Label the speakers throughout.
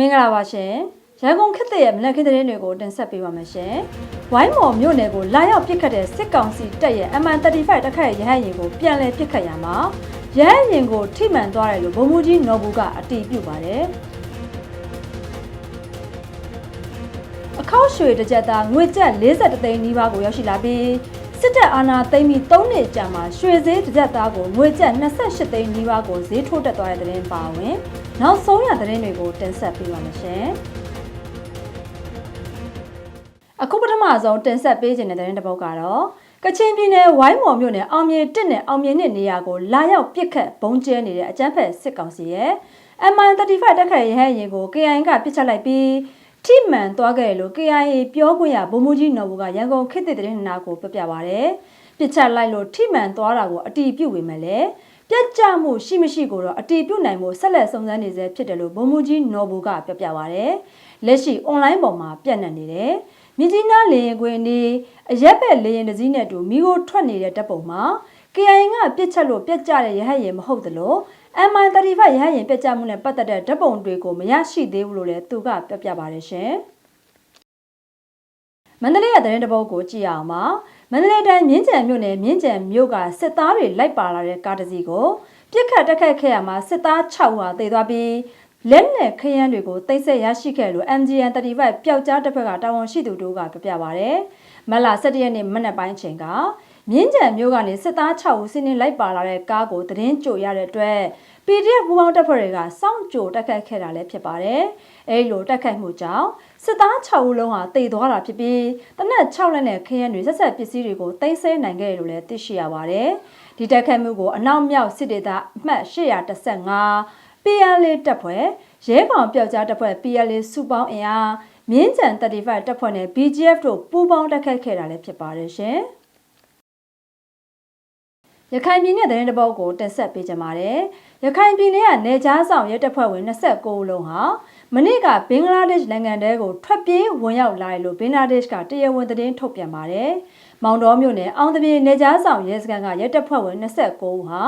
Speaker 1: မင်္ဂလာပါရှင်ရန်ကုန်ခေတ်သစ်ရဲ့မနက်ခင်းသတင်းတွေကိုတင်ဆက်ပေးပါမယ်ရှင်ဝိုင်းမော်မြို့နယ်ကိုလာရောက်ပစ်ခတ်တဲ့စစ်ကောင်စီတပ်ရဲ့ MN35 တက်ခတ်ရဟတ်ရင်ကိုပြန်လည်ပစ်ခတ်ရမှာရဟတ်ရင်ကိုထိမှန်သွားတယ်လို့ဗိုလ်မှူးကြီးနော်ဘူးကအတည်ပြုပါတယ်အခောက်ရွှေတစ်ကြက်သားငွေကျပ်42သိန်းနီးပါးကိုရောက်ရှိလာပြီး စစ်တပ်အာဏာသိမ်းပြီး3နှစ်ကြာမှရွှေဈေးတစ်ကြက်သားကိုငွေကျပ်28သိန်းနီးပါးကိုဈေးထိုးတက်သွားတဲ့သတင်းပါဝင်နောက်ဆုံးရသတင်းတွေကိုတင်ဆက်ပေးပါမယ်ရှင်အခုပထမဆုံးတင်ဆက်ပေးခြင်းတဲ့သတင်းတစ်ပုဒ်ကတော့ကချင်ပြည်နယ်ဝိုင်းမော်မြို့နယ်အောင်မြေ1နဲ့အောင်မြေ2နေရာကိုလာရောက်ပစ်ခတ်ဘုံကျဲနေတဲ့အကြမ်းဖက်စစ်ကောင်စီရဲ့ MI35 တက်ခတ်ရဟရင်ကို KIA ကပစ်ချလိုက်ပြီး ထိမှန်သွားခဲ့တယ်လို့ KIA ပြောခွင့်ရဗိုလ်မှူးကြီးနော်ဘူကရန်ကုန်ခေတ်သစ်သတင်းနာကိုပြပြပါရယ်ပစ်ချလိုက်လို့ထိမှန်သွားတာကိုအတီးပြုတ်ဝင်မယ်လေပြက်ကြမှုရှိမရှိကိုတော့အတီးပြုတ်နိုင်မှုဆက်လက်စုံစမ်းနေစေဖြစ်တယ်လို့ဗိုလ်မှူးကြီးနော်ဘူကပြပြပါရယ်လက်ရှိ online ပေါ်မှာပြန့်နှံ့နေတယ်မြကြီးနားလေရင်ခွင်နေအရက်ဘက်လေရင်တစည်းနဲ့တူမိကိုထွက်နေတဲ့တပ်ပုံမှာ KIA ကပြစ်ချက်လို့ပြက်ကြတဲ့ရဟတ်ရင်မဟုတ်သလို MI35 ရဟတ်ရင်ပြက်ကြမှုနဲ့ပတ်သက်တဲ့ဓာတ်ပုံတွေကိုမရရှိသေးဘူးလို့လည်းသူကပြပြပါတယ်ရှင်။မန္တလေးရဲ့သတင်းတစ်ပုဒ်ကိုကြည့်ရအောင်ပါ။မန္တလေးတိုင်းမြင်းကြံမြို့နယ်မြင်းကြံမြို့ကစစ်သားတွေလိုက်ပါလာတဲ့ကားတစ်စီးကိုပြစ်ခတ်တက်ခတ်ခဲ့ရမှာစစ်သား6ဟာတေသွားပြီးလက်နဲ့ခရမ်းတွေကိုတိတ်ဆက်ရရှိခဲ့လို့ MGN 35ပျောက်ကြားတစ်ဖက်ကတာဝန်ရှိသူတို့ကပြပြပါဗျ။မလ17ရက်နေ့မနက်ပိုင်းချိန်က မြင်းကြံမြို့ကနေစစ်သား6ဦးစီးနှင်းလိုက်ပါလာတဲ့ကားကိုသတင်းကြိုရတဲ့အတွက် PDF ဘူပေါင်းတပ်ဖွဲ့တွေကစောင့်ကြိုတက်ခတ်ခဲ့တာလည်းဖြစ်ပါတယ်။အဲဒီလိုတက်ခတ်မှုကြောင့်စစ်သား6ဦးလုံးဟာတေသွားတာဖြစ်ပြီးတနက်6လက်နဲ့ခရမ်းတွေဆက်ဆက်ပစ္စည်းတွေကိုတင်ဆဲနိုင်ခဲ့တယ်လို့လည်းသိရှိရပါတယ်။ဒီတက်ခတ်မှုကိုအနောက်မြောက်စစ်ဒေသအမှတ်815 PLA တပ်ဖွဲ့ရဲကောင်ပျောက်ကြားတပ်ဖွဲ့ PLA စုပေါင်းအင်အားမြင်းကြံ35တပ်ဖွဲ့နဲ့ BGF တို့ပူးပေါင်းတက်ခတ်ခဲ့တာလည်းဖြစ်ပါတယ်ရှင်။ ရခိုင်ပြည်နယ်သတင်းတပုတ်ကိုတက်ဆက်ပေးကြပါမယ်။ရခိုင်ပြည်နယ်ကနေကြားဆောင်ရဲတပ်ဖွဲ့ဝင်29ဦးလုံးဟာမနေ့ကဘင်္ဂလားဒေ့ရှ်နိုင်ငံတဲကိုထွက်ပြေးဝင်ရောက်လာတယ်လို့ဘင်္ဂလားဒေ့ရှ်ကတရားဝင်သတင်းထုတ်ပြန်ပါတယ်။မောင်တော်မြို့နယ်အောင်တပြေနေကြားဆောင်ရဲစခန်းကရဲတပ်ဖွဲ့ဝင်29ဦးဟာ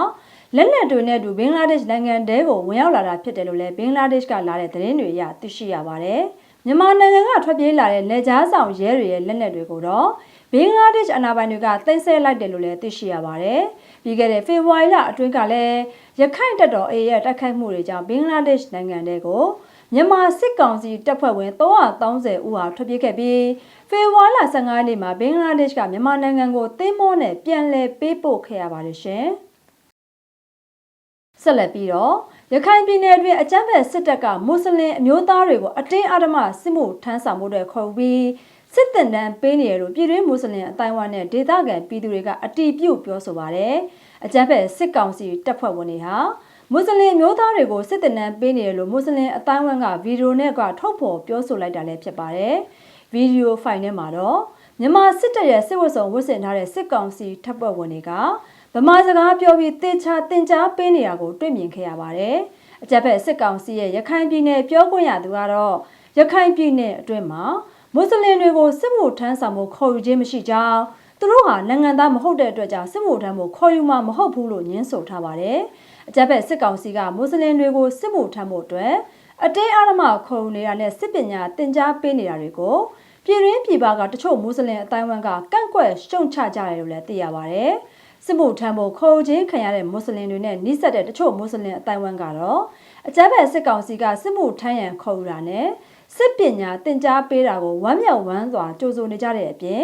Speaker 1: လက်နက်တွေနဲ့အတူဘင်္ဂလားဒေ့ရှ်နိုင်ငံတဲကိုဝင်ရောက်လာတာဖြစ်တယ်လို့လည်းဘင်္ဂလားဒေ့ရှ်ကလာတဲ့သတင်းတွေအရသိရှိရပါတယ်။မြန်မာနိုင်ငံကထွက်ပြေးလာတဲ့နေကြားဆောင်ရဲတွေရဲ့လက်နက်တွေကိုတော့ဘင်္ဂလားဒေ့ရှ်အနာပိုင်တွေကသိမ်းဆည်းလိုက်တယ်လို့လည်းသိရှိရပါတယ်။ ပြီးခဲ့တဲ့ဖေဖော်ဝါရီလအတွင်းကလည်းရခိုင်တပ်တော် AA ရဲ့တိုက်ခိုက်မှုတွေကြောင့်ဘင်္ဂလားဒေ့ရှ်နိုင်ငံတွေကိုမြန်မာစစ်ကောင်စီတပ်ဖွဲ့ဝင်330ဦးဟာထွက်ပြေးခဲ့ပြီးဖေဖော်ဝါရီလ15ရက်နေ့မှာဘင်္ဂလားဒေ့ရှ်ကမြန်မာနိုင်ငံကိုသင်းမောနဲ့ပြန်လည်ပေးပို့ခဲ့ရပါတယ်ရှင်။ဆက်လက်ပြီးတော့ရခိုင်ပြည်နယ်အတွင်းအကြမ်းဖက်စစ်တပ်ကမွတ်စလင်အမျိုးသားတွေကိုအတင်းအဓမ္မစစ်မှုထမ်းဆောင်မှုတွေခေါ်ပြီး စစ်တပ်တန်းပေးနေရလို့ပြည်တွင်းမွတ်စလင်အတိုင်းအဝိုင်းနဲ့ဒေသခံပြည်သူတွေကအတီးပြုတ်ပြောဆိုပါတယ်။အကြမ်းဖက်စစ်ကောင်စီတပ်ဖွဲ့ဝင်တွေဟာမွတ်စလင်မျိုးသားတွေကိုစစ်တပ်တန်းပေးနေရလို့မွတ်စလင်အတိုင်းအဝိုင်းကဗီဒီယိုနဲ့ကထုတ်ဖော်ပြောဆိုလိုက်တာလည်းဖြစ်ပါတယ်။ဗီဒီယိုဖိုင်ထဲမှာတော့မြန်မာစစ်တပ်ရဲ့စစ်ဝတ်စုံဝတ်ဆင်ထားတဲ့စစ်ကောင်စီတပ်ဖွဲ့ဝင်တွေကဗမာစကားပြောပြီးတေချာတင် जा ပေးနေတာကိုတွေ့မြင်ခဲ့ရပါတယ်။အကြက်ဖက်စစ်ကောင်စီရဲ့ရခိုင်ပြည်နယ်ပြောခွင့်ရသူကတော့ရခိုင်ပြည်နယ်အတွင်းမှာ မွတ်စလင်တွေကိုစစ်မှုထမ်းဆောင်မှုခေါ်ယူခြင်းမရှိကြောင်းသူတို့ဟာနိုင်ငံသားမဟုတ်တဲ့အတွက်ကြောင့်စစ်မှုထမ်းမှုခေါ်ယူမှာမဟုတ်ဘူးလို့ညင်းဆိုထားပါတယ်။အကြက်ဖက်စစ်ကောင်စီကမွတ်စလင်တွေကိုစစ်မှုထမ်းမှုအတွက်အတင်းအဓမ္မခေါ်ယူနေတာနဲ့စစ်ပညာသင်ကြားပေးနေတာတွေကိုပြည်ရင်းပြည်ပကတချို့မွတ်စလင်အတိုင်းဝမ်ကကန့်ကွက်ရှုံချကြတယ်လို့လည်းသိရပါတယ်။စစ်မှုထမ်းဖို့ခေါ်ချင်းခံရတဲ့မွတ်စလင်တွေနဲ့နှိစက်တဲ့တချို့မွတ်စလင်အတိုင်းဝမ်ကတော့အကြမ်းဖက်စစ်ကောင်စီကစစ်မှုထမ်းရန်ခေါ်ယူတာနဲ့ စစ်ပညာသင်ကြားပေးတာကိုဝမ်းမြောက်ဝမ်းစွာကြိုးဆိုနေကြတဲ့အပြင်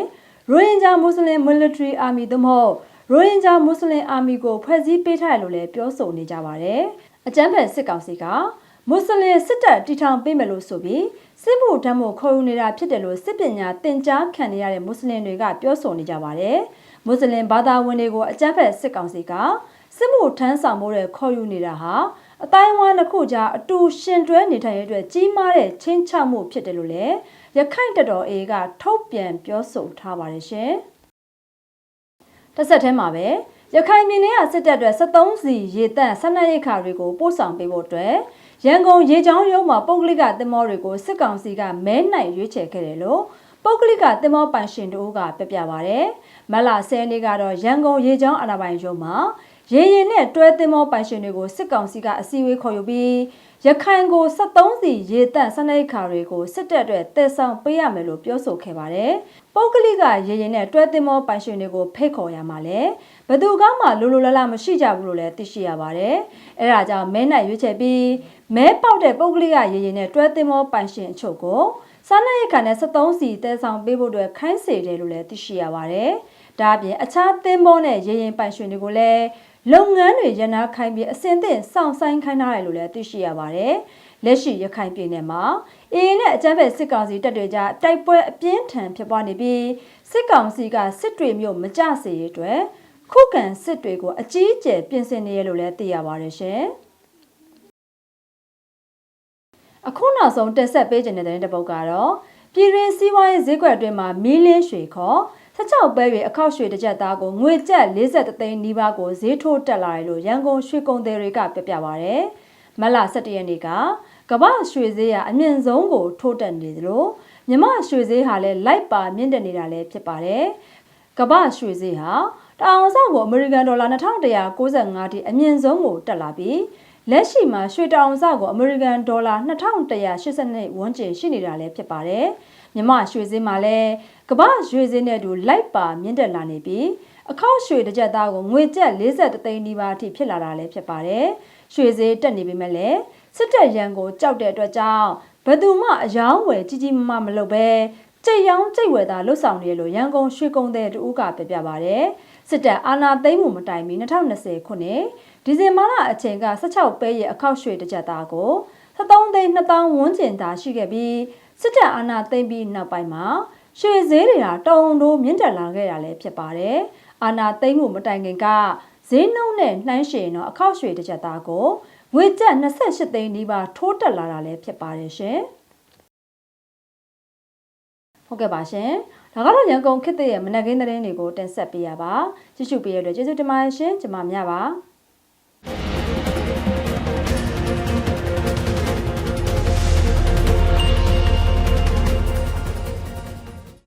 Speaker 1: ရိုဟင်ဂျာမွတ်စလင် military army သို့မဟုတ်ရိုဟင်ဂျာမွတ်စလင် army ကိုဖွဲ့စည်းပေးထားတယ်လို့လည်းပြောဆိုနေကြပါတယ်။အကြမ်းဖက်စစ်ကောင်စီကမွတ်စလင်စစ်တပ်တီထောင်ပေးမယ်လို့ဆိုပြီးစစ်မှုထမ်းမှုခေါ်ယူနေတာဖြစ်တယ်လို့စစ်ပညာသင်ကြားခံနေရတဲ့မွတ်စလင်တွေကပြောဆိုနေကြပါတယ်။မွတ်စလင်ဘာသာဝင်တွေကိုအကြမ်းဖက်စစ်ကောင်စီကစစ်မှုထမ်းဆောင်မှုတွေခေါ်ယူနေတာဟာ အတိုင်းအဝါတစ်ခုကြားအတူရှင်တွဲနေထိုင်ရတဲ့ကြီးမားတဲ့ချင်းချမှုဖြစ်တယ်လို့လည်းရခိုင်တပ်တော် A ကထုတ်ပြန်ပြောဆိုထားပါတယ်ရှင်။တစ်ဆက်တည်းမှာပဲရခိုင်ပြည်နယ်ကစစ်တပ်တွေ73စီရေတန့်ဆက်နက်ရိတ်ခါတွေကိုပို့ဆောင်ပေးဖို့အတွက်ရန်ကုန်ရေချောင်းရုံးမှာပုဂ္ဂလိကသင်္ဘောတွေကိုစစ်ကောင်စီကမဲနိုင်ရွေးချယ်ခဲ့တယ်လို့ပုဂ္ဂလိကသင်္ဘောပိုင်ရှင်တို့ကပြပြပါဗျ။မလ10ရက်နေ့ကတော့ရန်ကုန်ရေချောင်းအာဏာပိုင်ရုံးမှာ ရေရင်နဲ့တွဲသင်းမောပိုင်ရှင်တွေကိုစစ်ကောင်စီကအစည်းအဝေးခေါ်ယူပြီးရခိုင်ကို73စီရေတပ်စနိတ်ခါတွေကိုစစ်တပ်အတွက်တည်ဆောင်ပေးရမယ်လို့ပြောဆိုခဲ့ပါတယ်။ပုတ်ကလိကရေရင်နဲ့တွဲသင်းမောပိုင်ရှင်တွေကိုဖိတ်ခေါ်ရမှာလဲဘယ်သူကမှလိုလိုလလမရှိကြဘူးလို့လည်းသိရှိရပါတယ်။အဲဒါကြောင့်မဲနိုင်ရွေးချယ်ပြီးမဲပေါက်တဲ့ပုတ်ကလိကရေရင်နဲ့တွဲသင်းမောပိုင်ရှင်အချို့ကိုစားနပ်ရိက္ခာနဲ့73စီတည်ဆောင်ပေးဖို့အတွက်ခိုင်းစေတယ်လို့လည်းသိရှိရပါတယ်။ဒါအပြင်အခြားသင်းမောနဲ့ရေရင်ပိုင်ရှင်တွေကိုလည်း လုပ်ငန်းတွေရနာခိုင်းပြီးအစင်သင့်စောင့်ဆိုင်ခိုင်းထားတယ်လို့လည်းသိရှိရပါတယ်။လက်ရှိရခိုင်ပြည်နယ်မှာအေးနဲ့အကြမ်းဖက်စစ်ကောင်စီတပ်တွေကြားတိုက်ပွဲအပြင်းထန်ဖြစ်ပွားနေပြီးစစ်ကောင်စီကစစ်တွေမျိုးမကြစေရတဲ့ခုခံစစ်တွေကိုအကြီးအကျယ်ပြင်ဆင်နေရလို့လည်းသိရပါတယ်ရှင်။အခုနောက်ဆုံးတက်ဆက်ပေးခြင်းတဲ့တဲ့ပုတ်ကတော့ပြည်တွင်းစီးပွားရေးဈေးကွက်အတွင်းမှာမီလင်းရွှေခေါ် 16ပဲတွေအခောက်ရွှေတစ်ကြက်သားကိုငွေကျပ်43သိန်းနီးပါးကိုဈေးထိုးတက်လာတယ်လို့ရန်ကုန်ရွှေကုန်သည်တွေကပြပြပါဗျ။မလ17ရက်နေ့ကကမ္ဘာရွှေဈေးကအမြင့်ဆုံးကိုထိုးတက်နေသလိုမြမရွှေဈေးဟာလည်းလိုက်ပါမြင့်တက်နေတာလည်းဖြစ်ပါတယ်။ကမ္ဘာရွှေဈေးဟာတအောင်ဆောင်ကိုအမေရိကန်ဒေါ်လာ2195တိအမြင့်ဆုံးကိုတက်လာပြီးလက်ရှိမှာရွှေတောင်စကိုအမေရိကန်ဒေါ်လာ2182ဝန်းကျင်ရှိနေတာလည်းဖြစ်ပါတယ်။ မြမရွှေဈေးမှာလည်းကမ္ဘာရွှေဈေးနဲ့အတူလိုက်ပါမြင့်တက်လာနေပြီးအခောက်ရွှေတစ်ကြက်သားကိုငွေကျပ်43သိန်းနီးပါးအထိဖြစ်လာတာလည်းဖြစ်ပါတယ်။ရွှေဈေးတက်နေပေမဲ့လည်းစစ်တပ်ရန်ကိုကြောက်တဲ့အတွက်ကြောင့်ဘယ်သူမှအယောင်းဝယ်ကြီးကြီးမားမားမလုပ်ပဲကြိတ်ရောင်းကြိတ်ဝယ်သာလှုပ်ဆောင်နေရလို့ရန်ကုန်ရွှေကုန်းတဲ့တူကပြပြပါတယ်။စစ်တပ်အာဏာသိမ်းမှုမတိုင်မီ2020ခုနှစ်ဒီဇင်ဘာလအချိန်က16ပဲရဲ့အခောက်ရွှေတစ်ကြက်သားကို73သိန်း2000ဝန်းကျင်သာရှိခဲ့ပြီး စစ်တပ်အာဏာသိမ်းပြီးနောက်ပိုင်းမှာရွှေဈေးတွေဟာတုံတိုးမြင့်တက်လာခဲ့တာလည်းဖြစ်ပါတယ်။အာနာသိမ့်မှုမတိုင်ခင်ကဈေးနှုန်းနဲ့နှိုင်းယှဉ်တော့အခောက်ရွှေတစ်ချက်သားကိုငွေကျပ်28သိန်းနီးပါးထိုးတက်လာတာလည်းဖြစ်ပါတယ်ရှင်။ဟုတ်ကဲ့ပါရှင်။ဒါကတော့ရန်ကုန်ခေတ်သစ်ရဲ့မနက်ခင်းသတင်းတွေကိုတင်ဆက်ပေးရပါ။ကြည့်ရှုပေးရတဲ့ကျေးဇူးတင်ပါတယ်ရှင်။ကျွန်မမြပါ။